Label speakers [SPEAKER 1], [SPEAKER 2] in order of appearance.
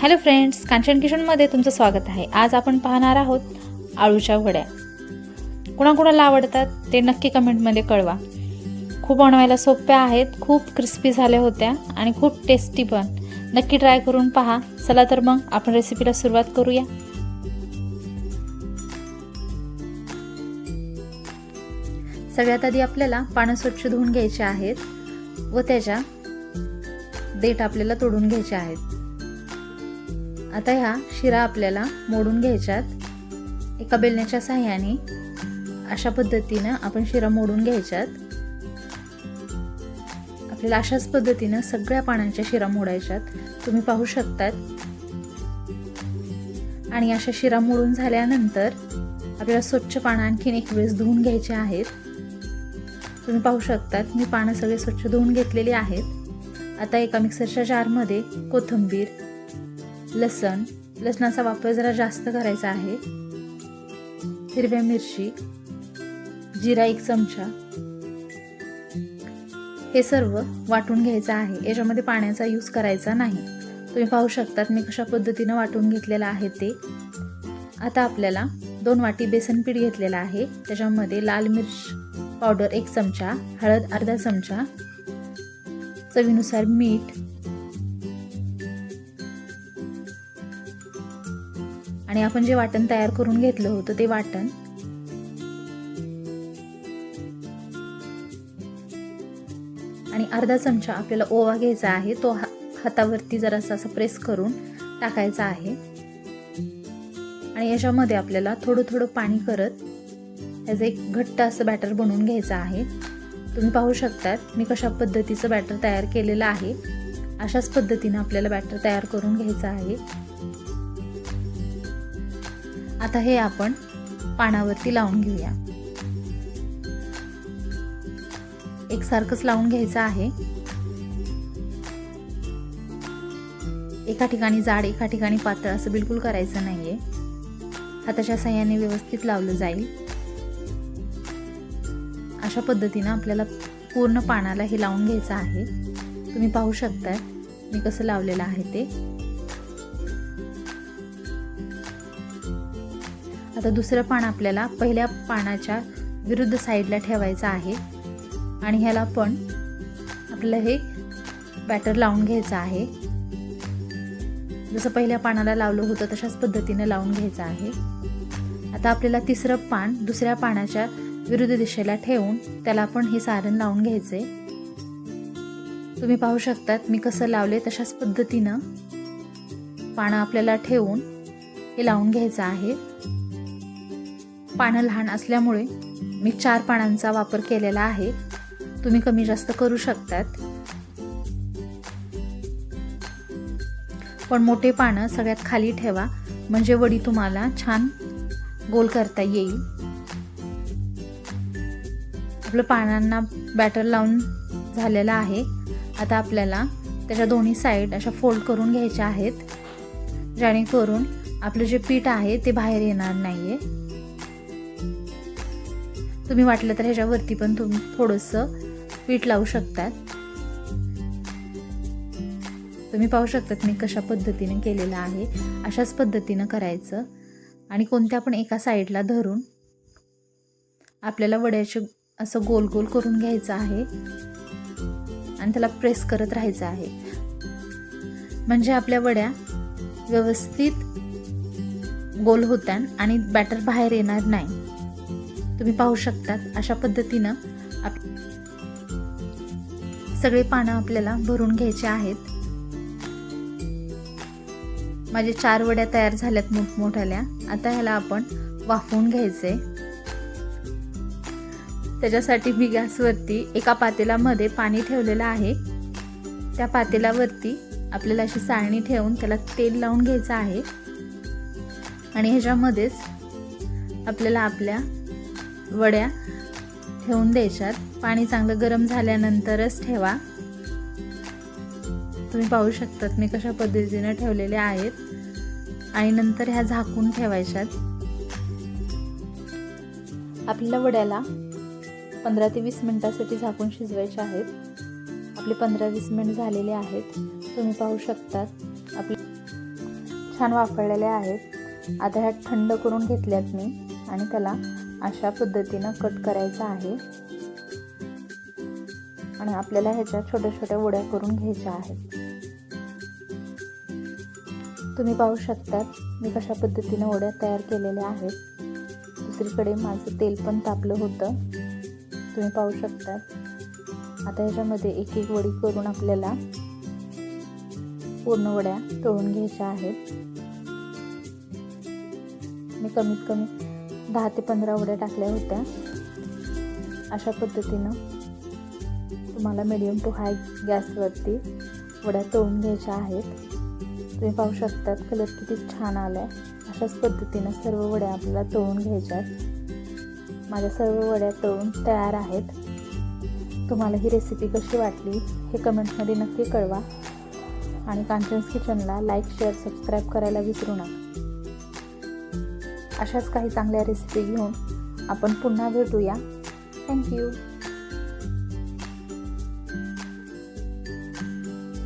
[SPEAKER 1] Hello friends Kanchan किशनमध्ये तुमचं स्वागत आहे. आज आपण पाहणार आहोत आळूच्या वड्या. कुणाकुणाला आवडतात ते नक्की कमेंटमध्ये कळवा. खूप बनवायला सोप्या आहेत खूप क्रिस्पी झाल्या होत्या आणि खूप टेस्टी पण. नक्की ट्राय करून पहा. चला तर मग आपण रेसिपीला सुरुवात करूया. सगळ्यात आधी आपल्याला पानं स्वच्छ धुवून घ्यायचे आहेत व त्याच्या देठ आपल्याला तोडून घ्यायचे आहेत. आता ह्या शिरा आपल्याला मोडून घ्यायच्यात. एका बेलण्याच्या साह्याने अशा पद्धतीनं आपण शिरा मोडून घ्यायच्यात. आपल्याला अशाच पद्धतीनं सगळ्या पानांच्या शिरा मोडायच्यात. तुम्ही पाहू शकतात. आणि अशा शिरा मोडून झाल्यानंतर आपल्याला स्वच्छ पानं आणखीन एक वेळेस धुवून घ्यायचे आहेत. तुम्ही पाहू शकतात मी पानं सगळे स्वच्छ धुवून घेतलेली आहेत. आता एका मिक्सरच्या जारमध्ये कोथिंबीर लसण लसणाचा वापर जरा जास्त करायचा आहे. हिरव्या मिरची जिरा एक चमचा. हे सर्व वाटून घ्यायचं आहे. याच्यामध्ये पाण्याचा यूज करायचा नाही. तुम्ही पाहू शकतात मी कशा पद्धतीनं वाटून घेतलेलं आहे ते. आता आपल्याला दोन वाटी बेसन पीठ घेतलेलं आहे. त्याच्यामध्ये लाल मिर्च पावडर एक चमचा हळद अर्धा चमचा. चवीनुसार मीठ आणि आपण जे वाटण तयार करून घेतलं होतं ते वाटण. आणि अर्धा चमचा आपल्याला ओवा घ्यायचा आहे तो हातावरती जरासा असं प्रेस करून टाकायचा आहे. आणि याच्यामध्ये आपल्याला थोडं थोडं पाणी करत त्याचं एक घट्ट असं बॅटर बनवून घ्यायचं आहे. तुम्ही पाहू शकतात मी कशा पद्धतीचं बॅटर तयार केलेलं आहे. अशाच पद्धतीनं आपल्याला बॅटर तयार करून घ्यायचं आहे. आता हे आपण पानावरती लावून घेऊया. एकसारखंच लावून घ्यायचं आहे. एका ठिकाणी जाड एका ठिकाणी पातळ असं बिलकुल करायचं नाहीये. हाताच्या सहाय्याने व्यवस्थित लावलं जाईल. अशा पद्धतीनं आपल्याला पूर्ण पानाला हे लावून घ्यायचं आहे. तुम्ही पाहू शकताय मी कसं लावलेलं आहे ते. आता दुसरं पान आपल्याला पहिल्या पानाच्या विरुद्ध साईडला ठेवायचं आहे. आणि ह्याला पण आपलं हे बॅटर लावून घ्यायचं आहे. जसं पहिल्या पानाला लावलं होतं तशाच पद्धतीने लावून घ्यायचं आहे. आता आपल्याला तिसरं पान दुसऱ्या पानाच्या विरुद्ध दिशेला ठेवून त्याला आपण हे सारण लावून घ्यायचे. तुम्ही पाहू शकतात मी कसं लावले तशाच पद्धतीनं पानं आपल्याला ठेवून हे लावून घ्यायचं आहे. पानं लहान असल्यामुळे मी चार पानांचा वापर केलेला आहे. तुम्ही कमी जास्त करू शकतात. पण मोठे पानं सगळ्यात खाली ठेवा म्हणजे वडी तुम्हाला छान गोल करता येईल. आपलं पानांना बॅटर लावून झालेलं आहे. आता आपल्याला त्याच्या दोन्ही साईड अशा फोल्ड करून घ्यायच्या आहेत. जेणेकरून आपलं जे पीठ आहे ते बाहेर येणार नाही आहे तुम्ही वाटलं तर ह्याच्यावरती पण तुम्ही थोडंसं पीठ लावू शकतात. तुम्ही पाहू शकतात मी कशा पद्धतीने केलेलं आहे अशाच पद्धतीनं करायचं. आणि कोणत्या पण एका साईडला धरून आपल्याला वड्याचे असं गोल गोल करून घ्यायचं आहे. आणि त्याला प्रेस करत राहायचं आहे. म्हणजे आपल्या वड्या व्यवस्थित गोल होत्या आणि बॅटर बाहेर येणार नाही. तुम्ही पाहू शकतात अशा पद्धतीनं आप सगळे पानं आपल्याला भरून घ्यायचे आहेत. माझे चार वड्या तयार झाल्यात मोठमोठ्याल्या आता ह्याला आपण वाफवून घ्यायचे. त्याच्यासाठी मी गॅसवरती एका पातेलामध्ये पाणी ठेवलेलं आहे. त्या पातेल्यावरती आपल्याला अशी चाळणी ठेवून त्याला तेल लावून घ्यायचं आहे. आणि ह्याच्यामध्येच आपल्याला आपल्या वड्या ठेवून द्यायच्यात. पाणी चांगलं गरम झाल्यानंतरच ठेवा. तुम्ही पाहू शकतात मी कशा पद्धतीने ठेवलेले आहेत. आणि नंतर ह्या झाकून ठेवायच्यात. आपल्याला वड्याला पंधरा ते वीस मिनटासाठी झाकून शिजवायचे आहेत. आपले पंधरा वीस मिनिट झालेले आहेत. तुम्ही पाहू शकतात आपले छान वापरलेले आहेत. आता ह्या थंड करून घेतल्यात मी आणि त्याला अशा पद्धतीनं कट करायचं आहे. आणि आपल्याला ह्याच्या छोट्या छोट्या वड्या करून घ्यायच्या आहेत. तुम्ही पाहू शकतात मी कशा पद्धतीनं वड्या तयार केलेल्या आहेत. दुसरीकडे माझं तेल पण तापलं होतं. तुम्ही पाहू शकतात. आता ह्याच्यामध्ये एक एक वडी करून आपल्याला पूर्ण वड्या तळून घ्यायच्या आहेत. मी कमीत कमी दहा ते पंधरा वड्या टाकल्या होत्या. अशा पद्धतीनं तुम्हाला मिडियम टू हाय गॅसवरती वड्या तळून घ्यायच्या आहेत. तुम्ही पाहू शकतात कलर किती छान आला आहे अशाच पद्धतीनं सर्व वड्या आपल्याला तळून घ्यायच्यात माझ्या सर्व वड्या तळून तयार आहेत. तुम्हाला ही रेसिपी कशी वाटली हे कमेंटमध्ये नक्की कळवा. आणि कांचन्स किचनला लाईक शेअर सबस्क्राईब करायला विसरू नका. अशाच काही चांगल्या रेसिपी घेऊन आपण पुन्हा भेटूया. थँक्यू